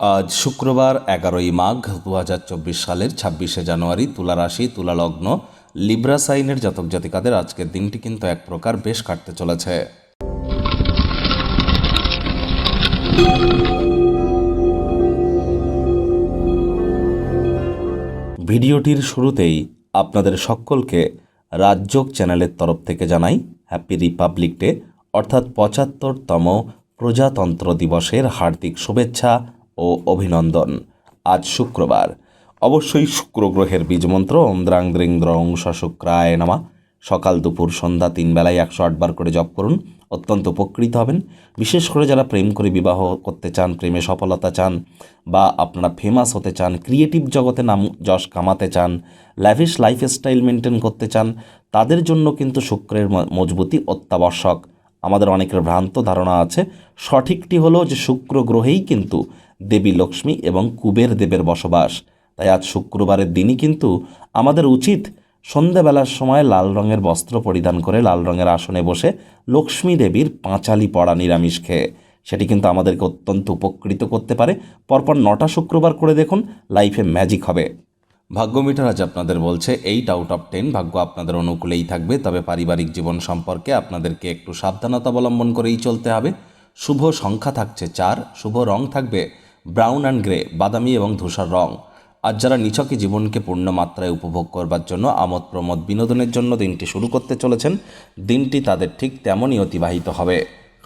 আজ শুক্রবার এগারোই মাঘ দু হাজার চব্বিশ সালের ছাব্বিশে জানুয়ারি তুলা রাশি, তুলা লগ্ন, লিব্রা সাইনের জাতক জাতিকাদের আজকের দিনটি কিন্তু এক প্রকার বেশ কাটতে চলেছে। ভিডিওটির শুরুতেই আপনাদের সকলকে রাজযোগ চ্যানেলের তরফ থেকে জানাই, হ্যাপি রিপাবলিক ডে, অর্থাৎ পঁচাত্তরতম প্রজাতন্ত্র দিবসের হার্দিক শুভেচ্ছা ও অভিনন্দন। আজ শুক্রবার। অবশ্যই শুক্র গ্রহের বীজমন্ত্র দ্রাং দ্রিং দ্রং শুক্রায় নামা। সকাল দুপুর সন্ধ্যা তিন বেলায় একশো আটবার করে জপ করুন, অত্যন্ত উপকৃত হবেন। বিশেষ করে যারা প্রেম করে বিবাহ করতে চান, প্রেমে সফলতা চান, বা আপনারা ফেমাস হতে চান ক্রিয়েটিভ জগতে নাম যশ কামাতে চান ল্যাভিশ লাইফস্টাইল মেনটেন করতে চান, তাদের জন্য কিন্তু শুক্রের মজবুতি অত্যাবশ্যক। আমাদের অনেকের ভ্রান্ত ধারণা আছে। সঠিকটি হলো যে শুক্র গ্রহেই কিন্তু দেবী লক্ষ্মী এবং কুবের দেবের বসবাস। তাই আজ শুক্রবারের দিনই কিন্তু আমাদের উচিত সন্ধ্যাবেলার সময় লাল রঙের বস্ত্র পরিধান করে লাল রঙের আসনে বসে লক্ষ্মী দেবীর পাঁচালি পড়া নিরামিষ খেয়ে। সেটি কিন্তু আমাদেরকে অত্যন্ত উপকৃত করতে পারে। পরপর নটা শুক্রবার করে দেখুন, লাইফে ম্যাজিক হবে। ভাগ্য মিটার আজ আপনাদের বলছে এইট আউট অফ টেন ভাগ্য আপনাদের অনুকূলেই থাকবে, তবে পারিবারিক জীবন সম্পর্কে আপনাদেরকে একটু সাবধানতা অবলম্বন করেই চলতে হবে। শুভ সংখ্যা থাকছে চার, শুভ রং থাকবে ব্রাউন অ্যান্ড গ্রে বাদামি এবং ধূসর রং। আজ যারা নিছকে জীবনকে পূর্ণ মাত্রায় উপভোগ করবার জন্য আমোদ প্রমোদ বিনোদনের জন্য দিনটি শুরু করতে চলেছেন, দিনটি তাদের ঠিক তেমনই অতিবাহিত হবে।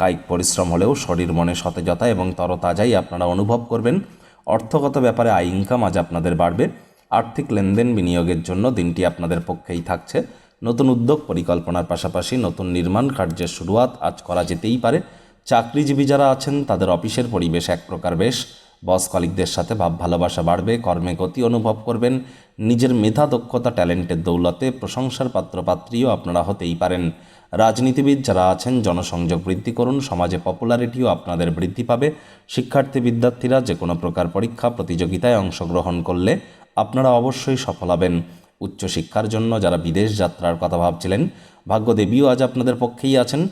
কায়িক পরিশ্রম হলেও শরীর মনে সতেজতা এবং তরতাজাই আপনারা অনুভব করবেন। অর্থগত ব্যাপারে আয় ইনকাম আজ আপনাদের বাড়বে। আর্থিক লেনদেন বিনিয়োগের জন্য দিনটি আপনাদের পক্ষেই থাকছে। নতুন উদ্যোগ পরিকল্পনার পাশাপাশি নতুন নির্মাণ কার্যের শুরুয়াত আজ করা যেতেই পারে। চাকরিজীবী যারা আছেন, তাদের অফিসের পরিবেশ এক প্রকার বেশ। বস কলিকদের সাথে ভাব ভালোবাসা বাড়বে, কর্মে গতি অনুভব করবেন। নিজের মেধা, দক্ষতা, ট্যালেন্টের দৌলতে প্রশংসার পাত্রপাত্রীও আপনারা হতেই পারেন। রাজনীতিবিদ যারা আছেন, জনসংযোগ বৃদ্ধি করুন, সমাজে পপুলারিটিও আপনাদের বৃদ্ধি পাবে। শিক্ষার্থী, বিদ্যার্থীরা যে কোনো প্রকার পরীক্ষা, প্রতিযোগিতায় অংশগ্রহণ করলে আপনারা অবশ্যই সফল হবেন। উচ্চশিক্ষার জন্য যারা বিদেশ যাত্রার কথা ভাবছিলেন, ভাগ্যদেবীও আজ আপনাদের পক্ষেই আছেন।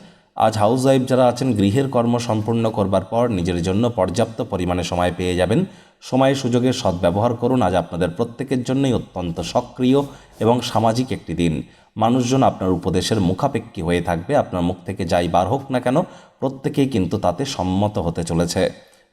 আজ হাউস ওয়াইফ যারা আছেন, গৃহের কর্ম সম্পূর্ণ করবার পর নিজের জন্য পর্যাপ্ত পরিমাণে সময় পেয়ে যাবেন। সময় সুযোগের সদ্ব্যবহার করুন, আজ আপনাদের প্রত্যেকের জন্যই অত্যন্ত সক্রিয় এবং সামাজিক একটি দিন। মানুষজন আপনার উপদেশের মুখাপেক্ষী হয়ে থাকবে, আপনার মুখ থেকে যাই বার হোক না কেন, প্রত্যেকেই কিন্তু তাতে সম্মত হতে চলেছে।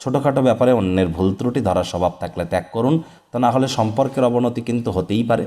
ছোটোখাটো ব্যাপারে অন্যের ভুল ত্রুটি ধরার স্বভাব থাকলে ত্যাগ করুন। তা না হলে সম্পর্কের অবনতি কিন্তু হতেই পারে।